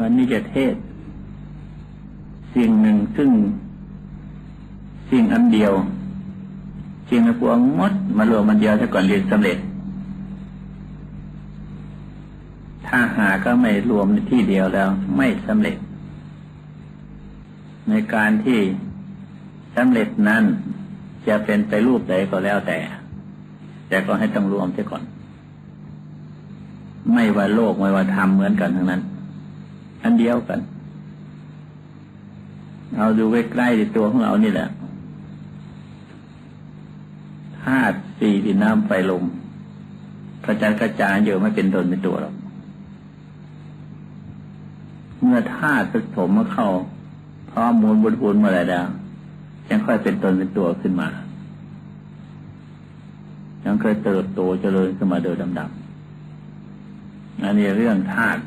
วันนี้จะเทศ สิ่งหนึ่งซึ่ง สิ่งอันเดียวสิ่งในพวงมดมารวมมันเดียวถ้าก่อนเรียนสำเร็จ ถ้าหาก็ไม่รวมในที่เดียวแล้ว ไม่สำเร็จ ในการที่สำเร็จนั้นจะเป็นไปรูปใดก็แล้วแต่ แต่ก็ให้ต้องรวมเสียก่อน ไม่ว่าโลกไม่ว่าธรรมเหมือนกันทั้งนั้น อันเดียวกัน เอาดูใกล้ๆในตัวของเรานี่แหละธาตุสี่ดินน้ำไฟลมกระจายกระจายเยอะไม่เป็นตนเป็นตัวหรอกเมื่อธาตุผสมมาเข้าพร้อมมูลบุญบุญมาอะไรแล้วยังค่อยเป็นตนเป็นตัวขึ้นมา ยังเคยเติบโตเจริญขึ้นมาโดยลำดับอันนี้เรื่องธาตุ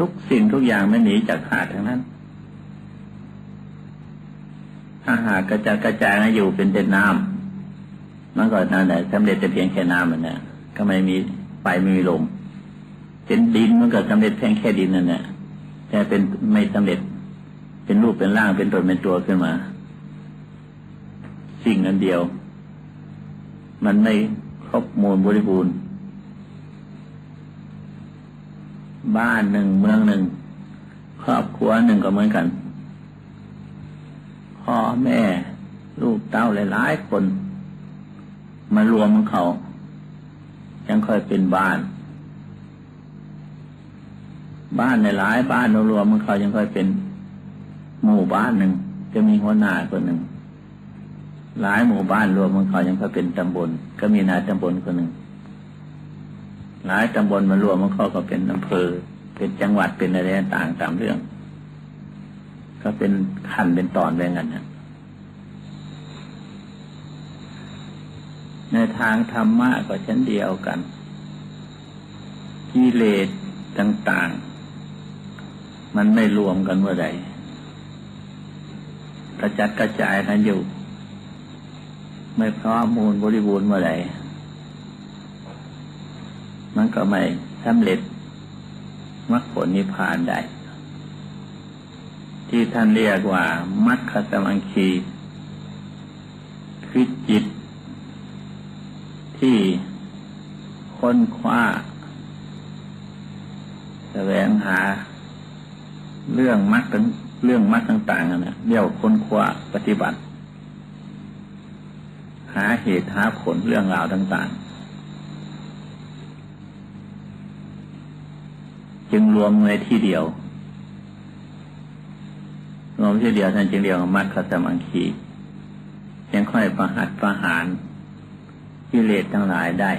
ทุกสิ่งทุกอย่างไม่หนีจากธาตุทั้งนั้น ถ้าหากกระจายกระจายอยู่เป็นเด่นน้ำมันก็นั่นแหละสำเร็จแต่เพียงแค่น้ำมันนะก็ไม่มีไฟไม่มีลมเป็นดินมันก็สำเร็จเพียงแค่ดินนั่นแหละแต่เป็นไม่สำเร็จ เป็นรูปเป็นร่างเป็นตนเป็นตัวขึ้นมา สิ่งอันเดียว มันไม่ครบมูลบริบูรณ์ บ้านหนึ่งเมืองหนึ่ง ครอบครัวหนึ่งก็เหมือนกัน พ่อแม่ลูกเต้าหลายๆคน มารวมเขายังค่อยเป็นบ้าน บ้านในหลายบ้านรวมมันเขายังค่อยเป็นหมู่บ้านหนึ่งจะมีหัวหน้าคนหนึ่งหลายหมู่บ้านรวมมันเขายังค่อยเป็นตำบล ก็มีนายตำบลคนหนึ่ง หลายตำบลมารวมมันเข้าก็เป็นอำเภอ เป็นจังหวัดเป็นอะไรต่างตามเรื่อง ก็เป็นขั้นเป็นตอนไปงั้นนะในทางธรรมะก็เช่นเดียวกัน กิเลสต่าง ๆ มันไม่รวมกันเมื่อใดกระจัดกระจายกันอยู่ ไม่พร้อมมูลบริบูรณ์เมื่อใด มันก็ไม่สำเร็จมรรคผลนิพพานได้ ที่ท่านเรียกว่า มัคคสมังคีคือจิต ที่ค้นคว้าแสวงหา เรื่องมรรคเรื่องมรรคต่างๆนะเรียกค้นคว้าปฏิบัติ หาเหตุหาผลเรื่องราวต่าง ๆ จึงรวมในที่เดียว รวมที่เดียวท่านจึงเรียกมัคคสมังคียังค่อยประหัตประหารกิเลสทั้งหลายได้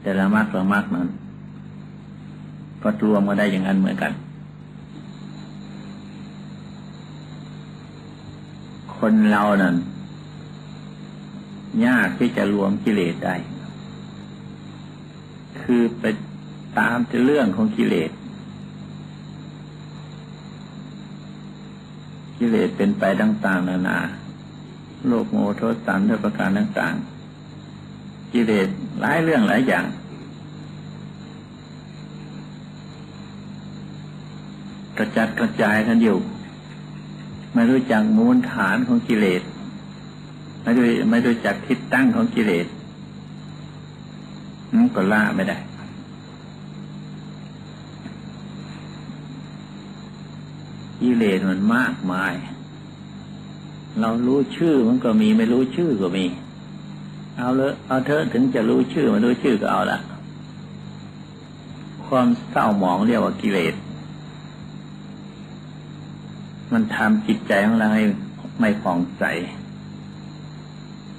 แต่ละมรรคละมรรคนั้นก็รวมมาได้อย่างนั้นเหมือนกัน คนเรานั้นยากที่จะรวมกิเลสได้ คือไป ตามเรื่องของกิเลส กิเลสเป็นไปต่างๆนานา โลกโมโทสันด้วยประการต่างๆ กิเลสหลายเรื่องหลายอย่าง กระจัดกระจายกันอยู่ ไม่รู้จักมูลฐานของกิเลส ไม่รู้ไม่รู้จักทิศตั้งของกิเลสนั่นก็ล่าไม่ได้ กิเลสมันมากมาย เรารู้ชื่อมันก็มีไม่รู้ชื่อก็มี เอาเลยเอาเถอะถึงจะรู้ชื่อไม่รู้ชื่อก็เอาละความเศร้าหมองเรียกว่ากิเลส มันทำจิตใจของเราให้ไม่ผ่องใส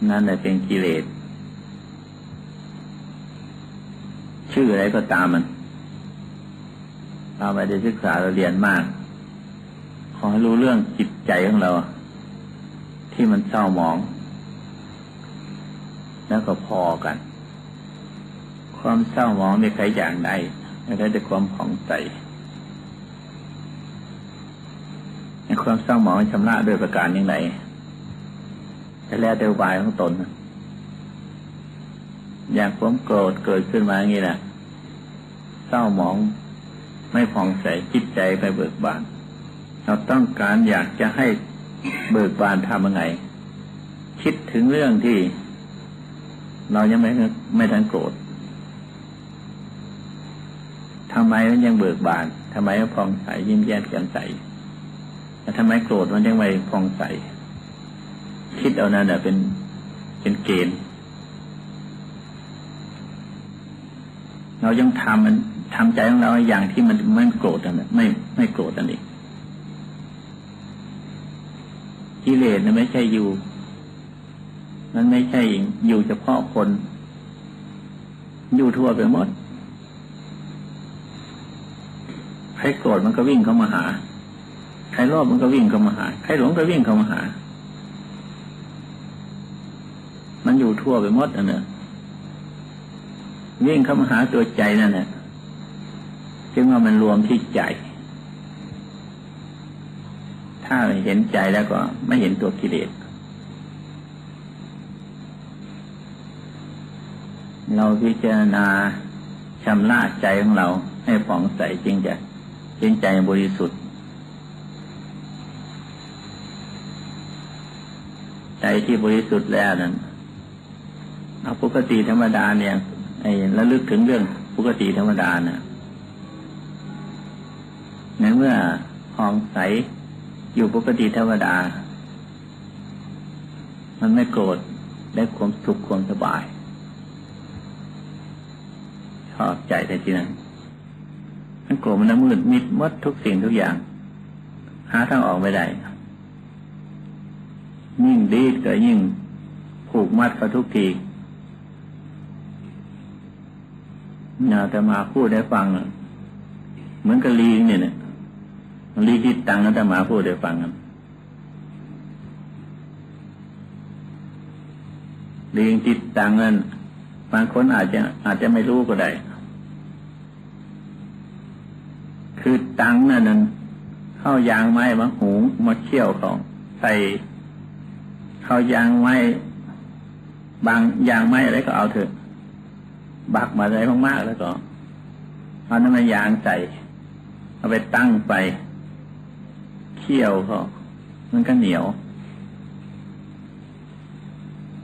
นั่นแหละเป็นกิเลส ชื่ออะไรก็ตามมันเราไปได้ศึกษาเราเรียนมาก ขอให้รู้เรื่องจิตใจของเรา ที่มันเศร้าหมอง แล้วก็พอกัน ความเศร้าหมองไม่ใครอย่างใดไม่ได้แต่ความผ่องใสในความเศร้าหมองชำระด้วยประการอย่างไรแต่แล้วแต่อุบายของตนอย่างความโกรธเกิดขึ้นมาอย่างนี้แหละเศร้าหมองไม่ผ่องใสจิตใจไปเบิกบาน เราต้องการอยากจะให้เบิกบานทำยังไง คิดถึงเรื่องที่ เรายังไม่ไม่ทันโกรธทำไมมันยังเบิกบานทำไมมันผ่องใสยิ้มแย้มแจ่มใสแต่ทำไมโกรธมันยังไม่ผ่องใส คิดเอานั่นแหะเป็นเป็นเกณฑ์เรายังทำมันทำใจของเราอย่างที่มันไม่โกรธนั่นแหละไม่ไม่โกรธนั่นเอง กิเลสนะไม่ใช่อยู่ มันไม่ใช่อยู่เฉพาะคน อยู่ทั่วไปหมดใครโกรธมันก็วิ่งเข้ามาหา ใครโลภมันก็วิ่งเข้ามาหา ใครหลงก็วิ่งเข้ามาหา มันอยู่ทั่วไปหมดอะเนอะวิ่งเข้ามาหาตัวใจนั่นแหละจึงว่ามันรวมที่ใจ ถ้าเห็นใจแล้วก็ไม่เห็นตัวกิเลส เราพิจารณาชำระใจของเราให้ผ่องใสจริงจะจริงใจบริสุทธิ์ ใจที่บริสุทธิ์แล้วนั้นเอาปกติธรรมดาเนี่ยไอ้ระลึกถึงเรื่องปกติธรรมดาเนะ่ะในเมื่อผ่องใส อยู่ปกติธรรมดา มันไม่โกรธได้ความสุขความสบาย ชอบใจแต่ทีนั้นมันโกรธมันมืดมิดมดทุกสิ่งทุกอย่าง หาทางออกไม่ได้ยิ่งดีก็ยิ่งผูกมัดกับทุกทีนาแต่มาพูดให้ฟัง เหมือนกับลีนี่เนี่ย ลีคิดตังแล้วแต่มาพูดให้ฟังกันลีงติดตังนั้นบางคนอาจจะอาจจะไม่รู้ก็ได้ คือตังนั่นนั้นเข้ายางไม้มาหูมาเขี่ยวเขาใส่เข้ายางไม้บางยางไม้อะไรก็เอาเถอะ บักมาอะไรมากๆแล้วก็เอาน้ำมันยางใส่เอาไปตั้งไป คี่ยวก็มันก็เหนียว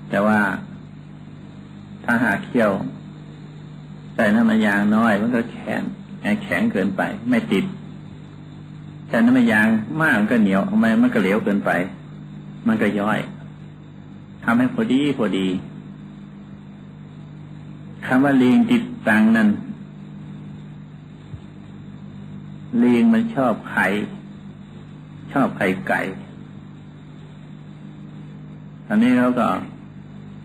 แต่ว่าถ้าหาเคี่ยวใส่น้ำมันยางน้อย มันก็แข็งแข็งเกินไป ไม่ติดแต่น้ำมันยางมากมันก็เหนียวทำไมมันก็เหลวเกินไป มันก็ย่อยทำให้พอดีพอดีคำว่าลิงติดตังนั้นลิงมันชอบไข่ ชอบไข่ไก่ อันนี้เราก็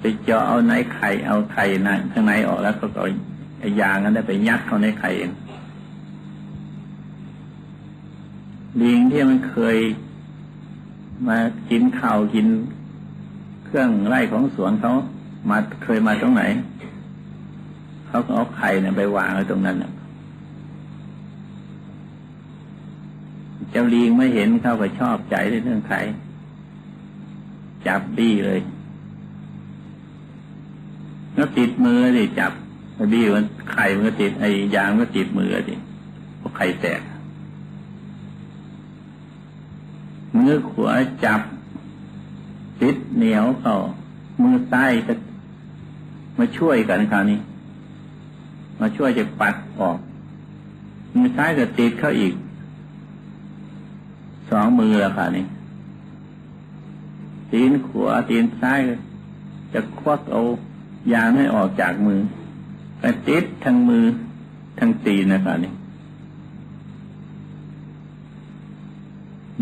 ไปเจาะเอาในไข่เอาไข่ในข้างในออกแล้วก็เอายางนั้นไปยัดเข้าในไข่เองลิงที่มันเคยมากินข้าวกินเครื่องไร่ของสวนเขามาเคยมาตรงไหน เขาก็เอาไข่เนี่ยไปวางไว้ตรงนั้นเจ้าลิงไม่เห็นเขาก็ชอบใจในเรื่องไข่จับดีเลยแล้วติดมือดิจับดีมันไข่มันก็ติดไอ้ยางก็ติดมือดิพราะไข่แตกมือขวาจับ ติดเหนียวเขามือใต้ก็มาช่วยกันคราวนี้ มาช่วยจะปัดออกมือซ้ายก็ติดเข้าอีก สองมือล้วค่ะนี่ตีนขวาตีนซ้าย จะควักเอายางให้ออกจากมือไปติดทั้งมือทั้งตีนนะคะนี่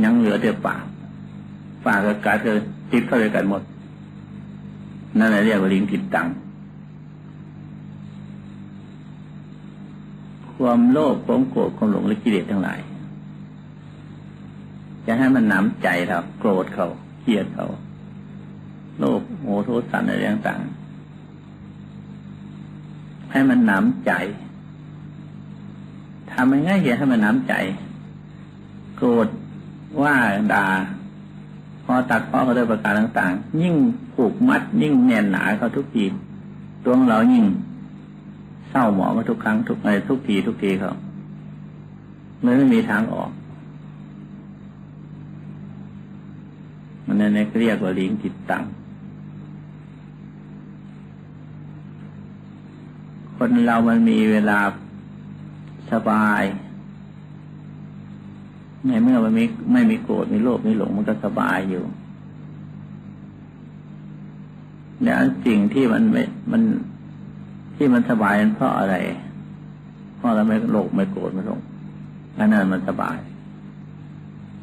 ยังเหลือแต่ปากปากกับกาดเลยติดเข้าด้วยกันหมด นั่นแหละเรียกว่าลิงติดตังความโลภความโกรธความหลงและกิเลสทั้งหลาย จะให้มันหน้ำใจเราโกรธเขาเกลียดเขาโลภโมโทสันอะไรต่างๆให้มันหน้ำใจทำยังไงเหตุให้มันหน้ำใจ โกรธว่าด่าพอตัดพ้อเขาด้วยประการต่าง ๆ ยิ่งผูกมัด ยิ่งแน่นหนาเขาทุกทีตัวของเรายิ่งเศร้าหมองมาทุกครั้งทุกอะไรทุกทีทุกทีเขาเลยไม่มีทางออก มันนั่นเรียกว่าลิงจิตตัง คนเรามันมีเวลาสบายในเมื่อมันไม่ไม่มีโกรธมีโลภมีหลงมันก็สบายอยู่แล้วสิ่งที่มันไม่มันที่มันสบายมันเพราะอะไร เพราะเราไม่โลภไม่โกรธไม่หลงอันนั้นมันสบาย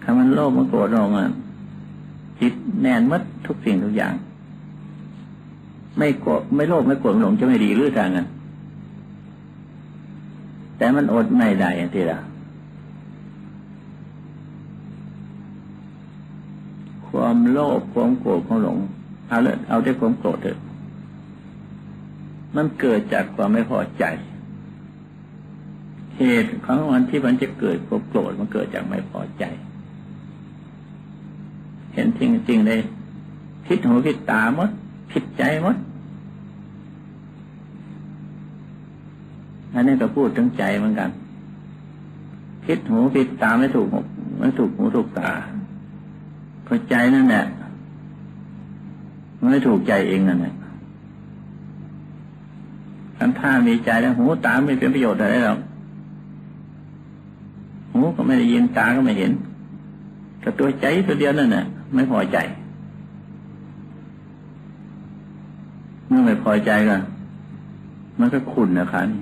ถ้ามันโลภมันโกรธหลงอะ แน่นมัดทุกสิ่งทุกอย่าง ไม่โกรธไม่โลภไม่โกรธไม่หลงจะไม่ดีหรือทางนั้นแต่มันอดไม่ได้ทีละความโลภความโกรธความหลงเอาเลยเอาได้ความโกรธเถอะมันเกิดจากความไม่พอใจ เหตุของมันที่มันจะเกิดความโกรธมันเกิดจากไม่พอใจ เห็นจริงจริงเลยคิดหูคิดตาหมดคิดใจหมดอันนี้ก็พูดถึงใจเหมือนกันคิดหูคิดตาไม่ถูกไม่ถูกหูถูกตาเพราะใจนั่นแหละไม่ถูกใจเองนั่นแหละคันถ้ามีใจแล้วหูตาไม่เป็นประโยชน์อะไรหรอกหูก็ไม่ได้ยินตาก็ไม่เห็นแต่ตัวใจตัวเดียวนั่นแหละ ไม่พอใจ เมื่อไม่พอใจก็มันก็ขุ่นนะครับนี่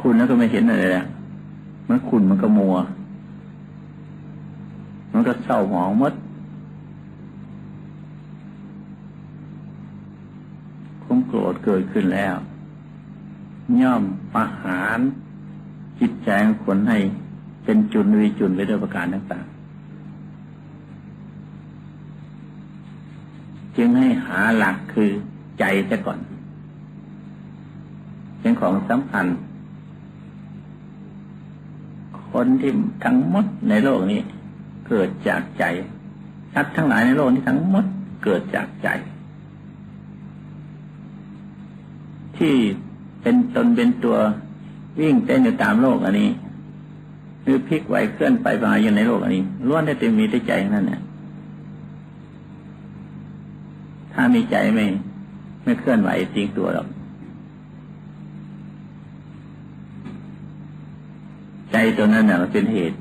คุณแล้วก็ไม่เห็นอะไรแล้วมันคุณมันก็มัว มันก็เศร้าหมองมดความโกรธเกิดขึ้นแล้ว ย่อมประหารจิตใจของคนให้เป็นจุนวิจุนไปด้วยประการต่างๆ จึงให้หาหลักคือใจซะก่อนเป็นของสำคัญคนที่ทั้งหมดในโลกนี้ เกิดจากใจสัตว์ทั้งหลายในโลกนี้ทั้งหมดเกิดจากใจ ที่เป็นตนเป็นตัววิ่งเต้นอยู่ตามโลกอันนี้ หรือพลิกไหวเคลื่อนไปมาอยู่ในโลกอันนี้ล้วนได้เต็มมีแต่ใจนั่นเนี่ย ถ้ามีใจไม่ ไม่เคลื่อนไหวจริงตัวหรอกใจตัวนั้นน่ะมันเป็นเหตุ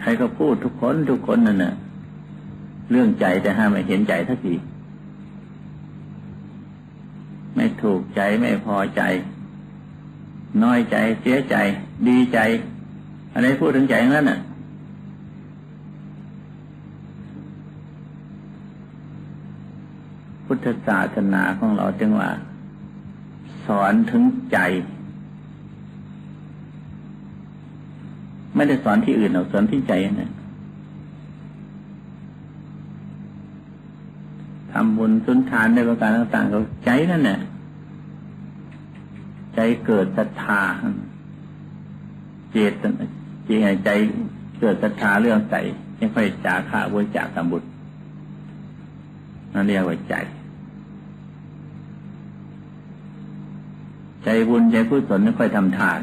ใครก็พูดทุกคนทุกคนนั่นน่ะ เรื่องใจแต่ห้ามไม่เห็นใจทักทีไม่ถูกใจไม่พอใจ น้อยใจเสียใจ ดีใจ อะไรพูดถึงใจนั้นน่ะ พุทธศาสนาของเราจึงว่า สอนถึงใจ ไม่ได้สอนที่อื่นหรอกสอนที่ใจนะทำบุญสุนทานในประการต่างๆก็ใจนั่นแหละใจเกิดศรัทธาเจตจริงใจเกิดศรัทธาเรื่องใจไม่ค่อยจาขาบริจาคทำบุญนั่นเรียกว่าใจ ใจบุญใจกุศลไม่ค่อยทำทาน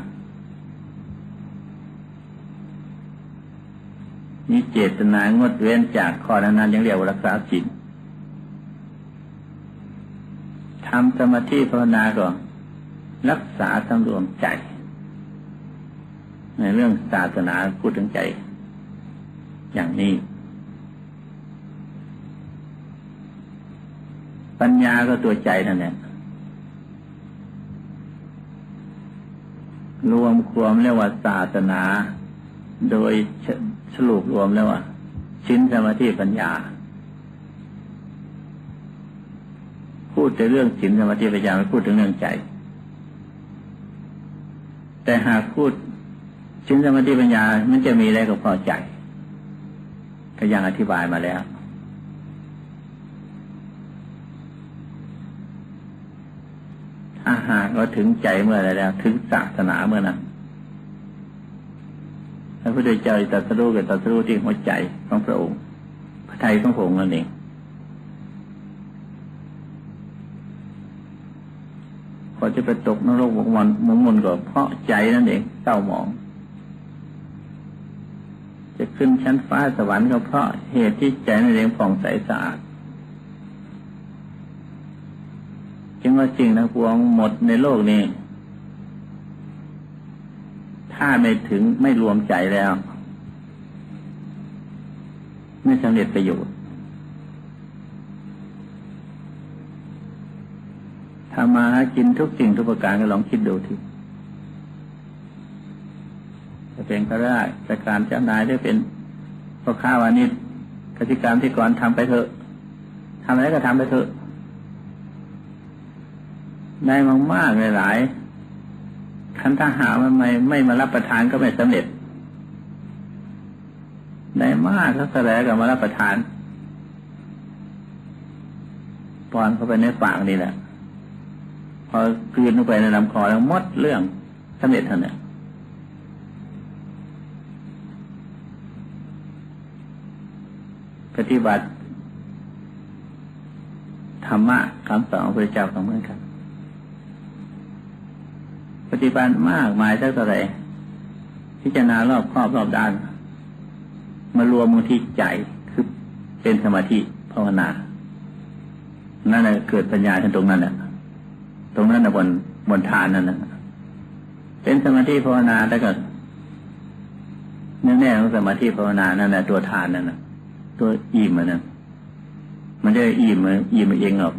มีเจตนางดเว้นจากข้อนั้นยังเรียกว่ารักษาศีลทำสมาธิภาวนาก็รักษาสำรวมใจ ในเรื่องศาสนาพูดถึงใจ อย่างนี้ ปัญญาก็ตัวใจนั่นแหละ รวมความเรียกว่าศาสนา โดยสรุปรวมแล้วว่า ชิ้นสมาธิปัญญา พูดแต่เรื่องสินสมาธิปัญญาไม่พูดถึงเรื่องใจ แต่หากพูดชิ้นสมาธิปัญญามันจะมีอะไรกับพอใจก็ยังอธิบายมาแล้วถ้า หากเราถึงใจเมื่อไรแล้ว ถึงศาสนาเมื่อนั้นพระพุทธเจ้าตรัสรู้กับตรัสรู้ที่หัวใจของพระองค์ พระไทยของพระองค์นั่นเองพอจะไปตกนรกมันมุมนก็เพราะใจนั่นเองเศร้าหมอง จะขึ้นชั้นฟ้าสวรรค์ก็เพราะเหตุที่ใจนั่นเองผ่องใสสะอาด จึงว่าจริงนะพวงหมดในโลกนี้ ถ้าไม่ถึงไม่รวมใจแล้ว ไม่สำเร็จประโยชน์ทำมาหากินทุกสิ่งทุกประการก็ลองคิดดูทีจะเป็นก็ได้แต่การเจ้านายได้เป็นพ่อค้าวานิชกติกรรมที่ก่อนทำไปเถอะทำอะไรก็ทำไปเถอะ ได้มากมากหลายๆคันถ้าหามันไม่ไม่มารับประทานก็ไม่สำเร็จ ได้มากแล้วแสดงกับมารับประทานปอนเข้าไปในปากนี่แหละพอกลืนลงไปในลำคอแล้วมดเรื่องสำเร็จทันเนี่ยปฏิบัติธรรมะคำสอนของพระเจ้าก็เหมือนกัน ฏิบัติมากมายเท่าไหร่พิจารณารอบครอบรอบด้าน มารวมมือที่ใจคือเป็นสมาธิภาวนา นั่นแหละเกิดปัญญาทันตรงนั้นแหละตรงนั้นนะบนบนฐานนั่นนะเป็นสมาธิภาวนาแต่ก็แน่แน่ของสมาธิภาวนานั่นแหละตัวฐานนั่นนะตัวอิ่มมันะมันจะอิ่มมันอิ่มเองหรอก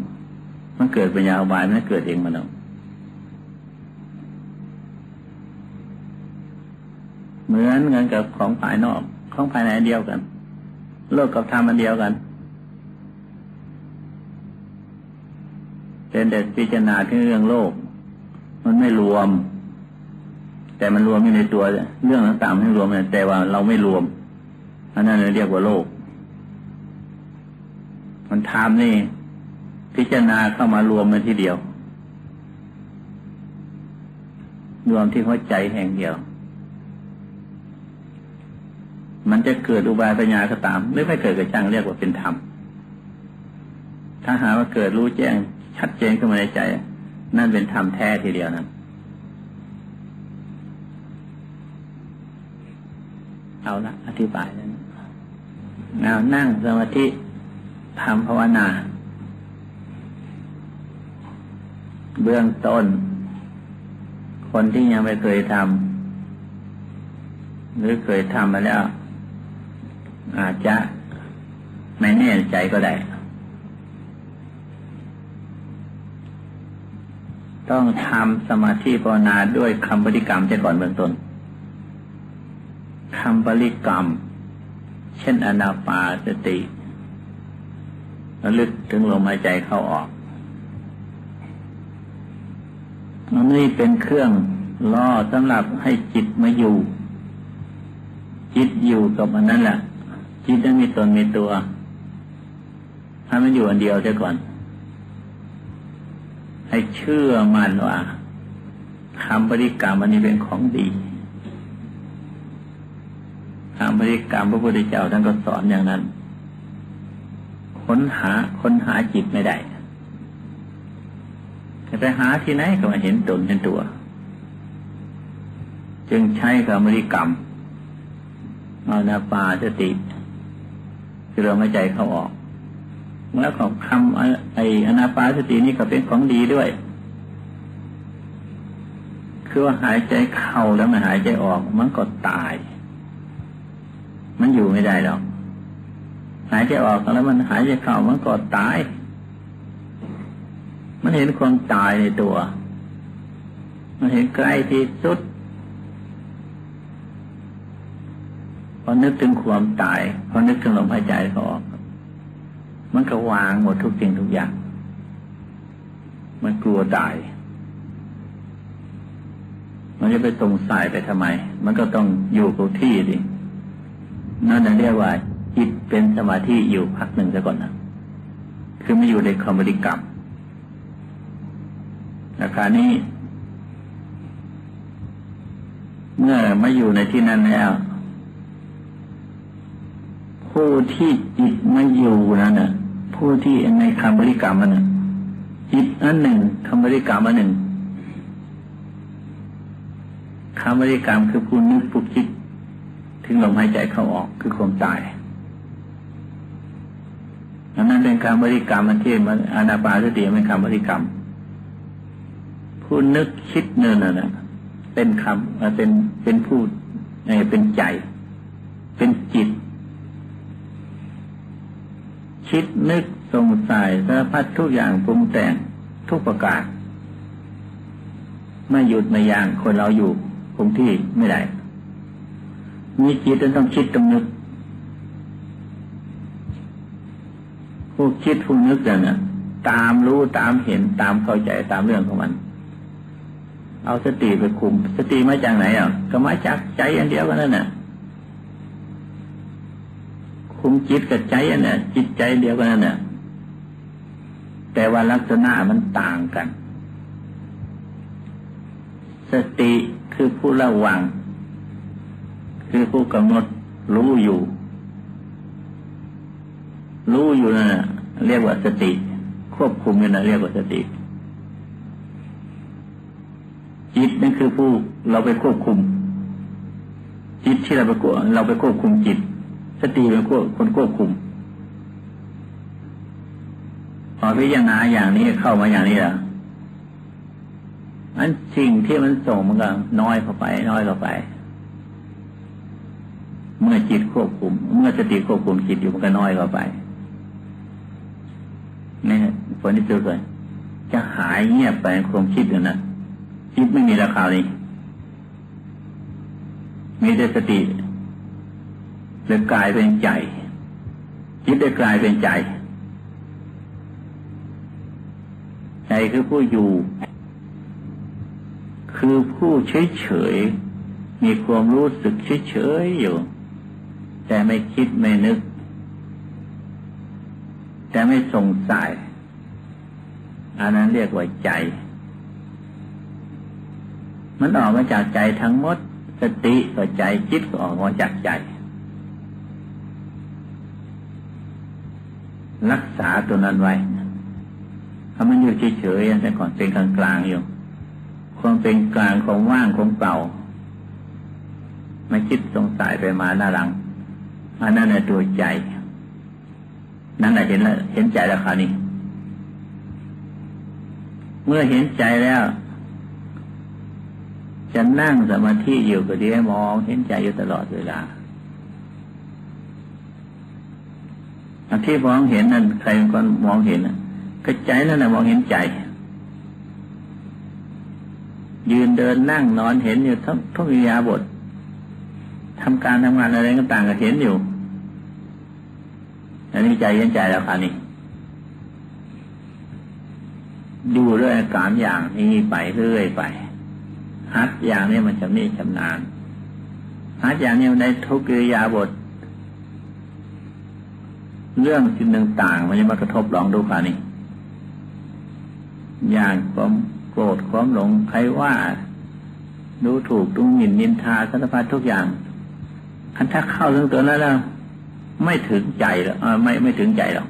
มันเกิดปัญญาอบายมันเกิดเองมันหรอก เหมือนกันกับของภายนอก ของภายในเดียวกัน โลกกับธรรมอันเดียวกัน เป็นแต่พิจารณาเรื่องโลก มันไม่รวม แต่มันรวมอยู่ในตัว เรื่องต่างๆไม่รวมแต่ว่าเราไม่รวมอันนั้นเรียกว่าโลก มันทำนี่ พิจารณาเข้ามารวมมันที่เดียว รวมที่หัวใจแห่งเดียว มันจะเกิดอุบายปัญญาก็ตาม หรือไม่เกิดก็ช่างเรียกว่าเป็นธรรม ถ้าหาว่าเกิดรู้แจ้งชัดเจนขึ้นมาในใจ นั่นเป็นธรรมแท้ทีเดียวนะเอาละอธิบายแล้วเอานั่งสมาธิทำภาวนา เบื้องต้น คนที่ยังไม่เคยทำหรือเคยทำมาแล้ว อาจจะไม่แน่ใจก็ได้ ต้องทำสมาธิภาวนาด้วยคำบริกรรมเช่ก่อนเบื้องต้นคำบริกรรม เช่นอนาปาสติระลึกถึงลมหายใจเข้าออกอันนี้เป็นเครื่องล่อสำหรับให้จิตมาอยู่ จิตอยู่กับอันนั้นแหละ จิตนั้นมีตนมีตัวให้มันอยู่อันเดียวเสียก่อน ให้เชื่อมั่นว่าคำบริกรรมอันนี้เป็นของดีคำบริกรรมพระพุทธเจ้าท่านก็สอนอย่างนั้น ค้นหาค้นหาจิตไม่ได้จะไปหาที่ไหนก็มาเห็นตนเห็นตัว จึงใช้คำบริกรรมเอานาปาสติ คือเราไม่ใจเข้าออกแล้วของคำไออนาปาสตินี่ก็เป็นของดีด้วย คือว่าหายใจเข้าแล้วไม่หายใจออกมันก็ตาย มันอยู่ไม่ได้หรอก หายใจออกแล้วมันหายใจเข้ามันก็ตาย มันเห็นความตายในตัว มันเห็นใกล้ที่สุด พ อนึกถึงความตาย พอนึกถึงลมหายใจเขาออก มันก็วางหมดทุกสิ่งทุกอย่าง มันกลัวตาย มันจะไปตรงสายไปทำไม มันก็ต้องอยู่กับที่ดินั่นเรียกว่าจิตเป็นสมาธิอยู่พักหนึ่งซะก่อนนะคือไม่อยู่ในคอมบริกรรมราคานี้ เมื่อไมาอยู่ในที่นั้นแล้ว ผู้ที่จิตมาอยู่นั้นน่ะผู้ที่ในคำบริกรรมอันหนึ่งจิตอันหนึ่งคำบริกรรมอันหนึ่งคำบริกรรมคือผู้นึกผู้คิด ถึงลมหายใจเข้าออกคือความตายอันนั้นเป็นการบริกรรมมันที่มันอนาปาสติเป็นคำบริกรรม ผู้นึกคิดเนินน่ะเป็นคำเป็นเป็นพูดเป็นใจ เป็นจิต คิดนึกสงสัยสารพัดทุกอย่างปรุงแต่งทุกประการไม่หยุดไม่ยางคนเราอยู่คงที่ไม่ได้มีจิตต้องคิดต้องนึกผู้คิดผู้นึกเนี่ยตามรู้ตามเห็นตามเข้าใจตามเรื่องของมัน เอาสติไปคุม สติมาจากไหนอะก็มาจากใจอันเดียวกันนั่นน่ะ คุมจิตกับใจอันน่ะจิตใจเดียวกันนั่นน่ะแต่ว่าลักษณะมันต่างกัน สติคือผู้ระวัง คือผู้กำหนดรู้อยู่ รู้อยู่นั่นแหะเรียกว่าสติ ควบคุมอยู่นั่นเรียกว่าสติ จิตนั่นคือผู้เราไปควบคุม จิตที่เราไปควบเราไปควบคุมจิต สติเป็นคนควบคุม พอพิจารณาอย่างนี้เข้ามาอย่างนี้แล้วอันสิ่งที่มันส่งมันก็น้อยเข้าไป น้อยเข้าไป เมื่อจิตควบคุม เมื่อสติควบคุมจิตอยู่มันก็น้อยเข้าไปนี่ผลที่สุดเลยจะหายเงียบไปความคิดอยู่นะจิตไม่มีราคาเลยมีแต่สติ เลยกลายเป็นใจ จิตได้กลายเป็นใจ ใจคือผู้อยู่ คือผู้เฉยๆมีความรู้สึกเฉยๆอยู่ แต่ไม่คิดไม่นึก แต่ไม่สงสัยอันนั้นเรียกว่าใจ มันออกมาจากใจทั้งหมด สติก็ใจ จิตก็ออกมาจากใจ รักษาตัวนั้นไว้ถ้ามันอยู่เฉยๆแต่ก่อนเป็นกลางๆอยู่ความเป็นกลางของว่างของเปล่าไม่คิดสงสัยไปมาหน้าหลังอันนั้นในตัวใจ นั่นแหละเห็นแล้วเห็นใจแล้วคราวนี้ เมื่อเห็นใจแล้ว จะนั่งสมาธิอยู่ก็ดีให้มอง เห็นใจอยู่ตลอดเวลาอัน ที่มองเห็นนั่นใครเป็นคนมองเห็นก็ใจนั่นแหละมองเห็นใจ ยืนเดินนั่งนอนเห็นอยู่ทุกทุกอิยาบททำการทำงานอะไรก็ต่างก็เห็นอยู่อันนี้ใจเย็นใจแล้วค่ะนี่ดูด้วยอาการอย่างนี้ไปเรื่อยไปฮัดอย่างนี้มันจะมีชำนาญฮัดอย่างนี้ในทุกกิริยาบท เรื่องสิ่งต่างๆมันจะมากระทบลองดูค่ะนี่อย่างผมโกรธความหลงใครว่าดูถูกดูหมิ่นนินทาสารพัดทุกอย่างคันถ้าเข้าเรื่องตัวนั้นแล้ว ไม่ถึงใจหรอกไม่ไม่ถึงใจหรอก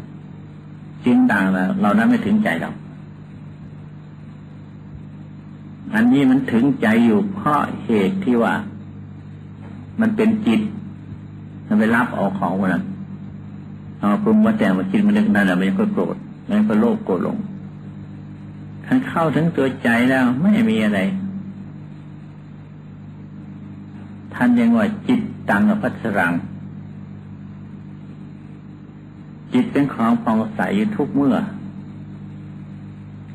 จริงต่างแล้วเรานั้นไม่ถึงใจหรอกอันนี้มันถึงใจอยู่เพราะเหตุที่ว่า มันเป็นจิต มันไปรับเอาของมัน เอาปรุงมาแต่งมาคิดมันเรื่องนั้นแหละมันก็โกรธมันก็โลภโกรธลงถ้าเข้าถึงตัวใจแล้วไม่มีอะไรท่านยังว่าจิตตังพัสรัง จิตเป็นของปองใสทุกเมื่อ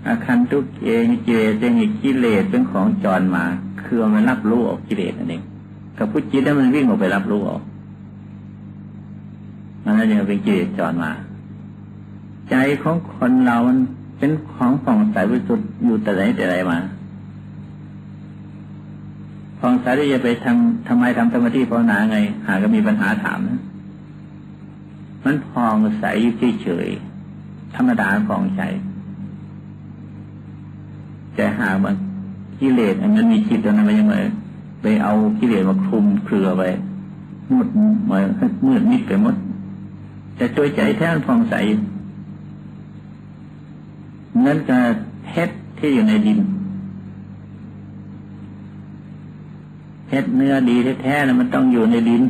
อาคันทุกเองเจจะมีกิเลสเป็นของจรมา คือมันรับรู้ออกกิเลสนั่นเองกับผู้จิตแล้วมันวิ่งออกไปรับรู้ออก มันนั่นยังเป็นกิเลสจรมา ใจของคนเรามันเป็นของผ่องใสบริสุทธิ์อยู่แต่ไหนแต่ไรมาผ่องใสที่จะไปทำทำไมทำสมาธิภาวนาไง หาก็มีปัญหาถามนะมันผ่องใสเฉยธรรมดาผ่องใสแต่หากมันกิเลสมันมีจิตตรงนั้นมันยังไงไปเอากิเลสมาคลุมเครือไปมืดมามืดมิดไปหมด แต่ตัวใจแท้ผ่องใสเหมือนกับเพชรที่อยู่ในดินชรเนื้อดีแท้ๆนะมันต้องอยู่ในดิน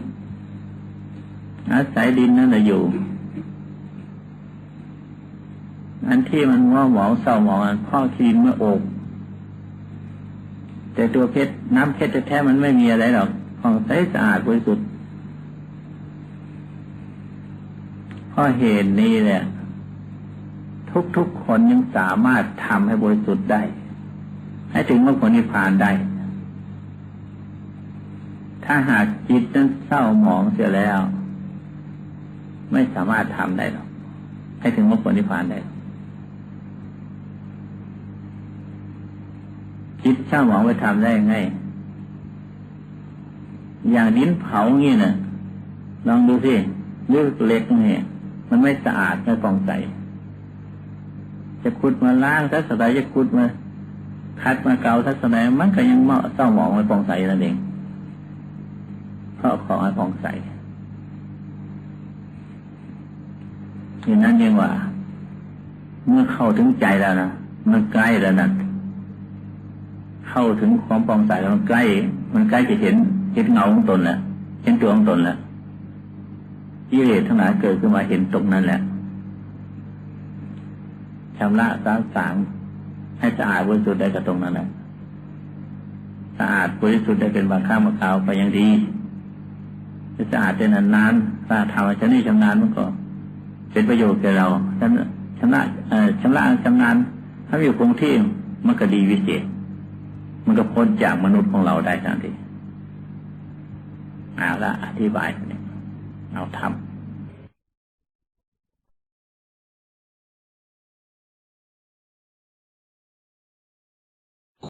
อาศัยดินนั่นแหละอยู่ อันที่มันง้อหมองเศร้าหมองอันพ่อคีนเมื่ออกแต่ตัวเพชรน้ำเพชรแท้ๆมันไม่มีอะไรหรอกของใสสะอาดบริสุทธิ์ เพราะเหตุนี้แหละทุกๆคนยังสามารถทำให้บริสุทธิ์ได้ ให้ถึงมรรคผลนิพพานได้ ถ้าหากจิตนั้นเศร้าหมองเสียแล้ว ไม่สามารถทำได้หรอกให้ถึงมรรคผลนิพพานได้จิตเศร้าหมองไปทำได้ไงอย่างดินเผางี้นะลองดูสิเลือกเล็กนี่ มันไม่สะอาดไม่ฟองใส จะขุดมาล้างทัศนัยจะขุดมาคัดมาเกาทัศนัยมันก็ยังเหมาะเศร้าหมองไม่ฟองใสนั่นเองเพราะของให้ฟองใสอย่างนั้นยังว่า เมื่อเข้าถึงใจแล้วนะมันใกล้แล้วนะเข้าถึงความฟองใสแล้วมันใกล้ มันใกล้จะเห็นเห็นเงาของตนแล้วเห็นตัวของตนแล้ว กิเลสทั้งหลายเกิดขึ้นมาเห็นตรงนั้นแหละชำระสาสางให้สะอาดบริสุทธิ์ได้กับตรงนั้นแหละสะอาดบริสุทธิ์ได้เป็นบางข้างบางคราวไปยังดีจะสะอาดได้นานๆถ้าดทำชำนี่ชำนาญมันก็ เป็นประโยชน์แก่เราชำระชำระชำระชำนาญถ้าอยู่คงที่มันก็ดีวิเศษ มันก็พ้นจากมนุษย์ของเราได้ทันทีเอาละอธิบาย เอาทำ